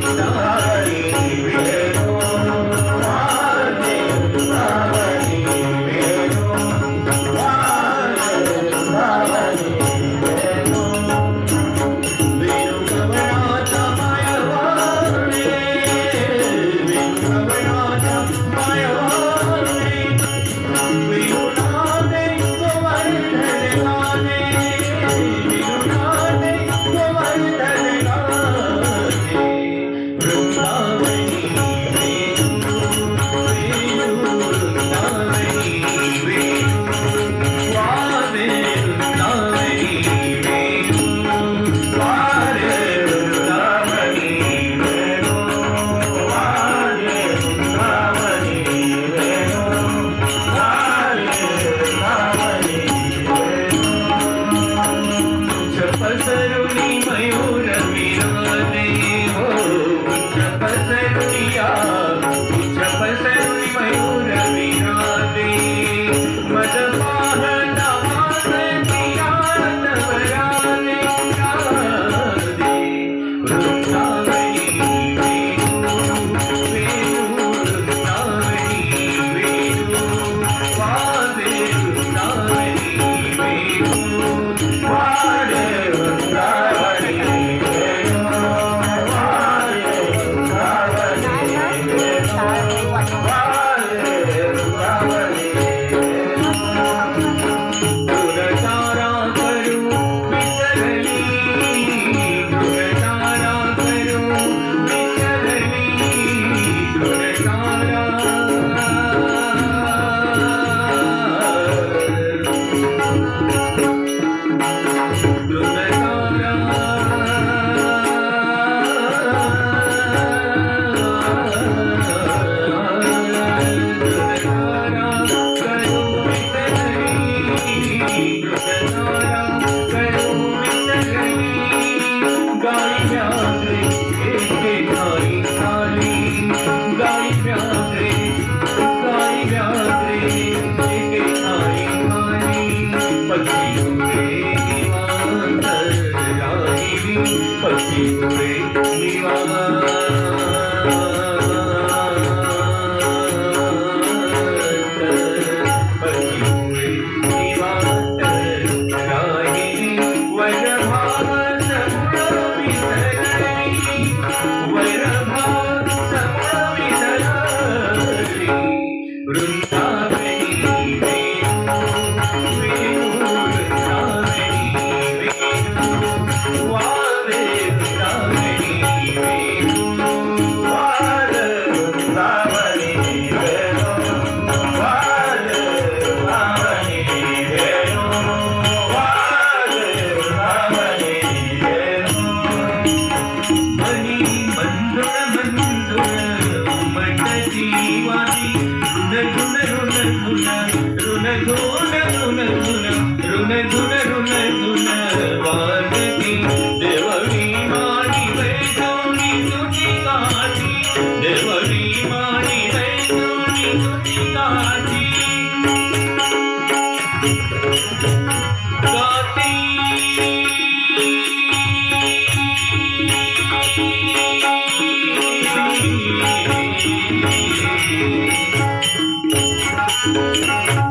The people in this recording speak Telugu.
தாயே we Kuri Nivana జీవాది రుణ రుణ రుణ రుణ రుణ రుణ రుణ రుణ రుణ రుణ రుణ వాదతి దేవీ మాణి వైష్ణవుని తుటి కాటి దేవీ మాణి వైష్ణవుని తుటి కాటి కాటి Thank you.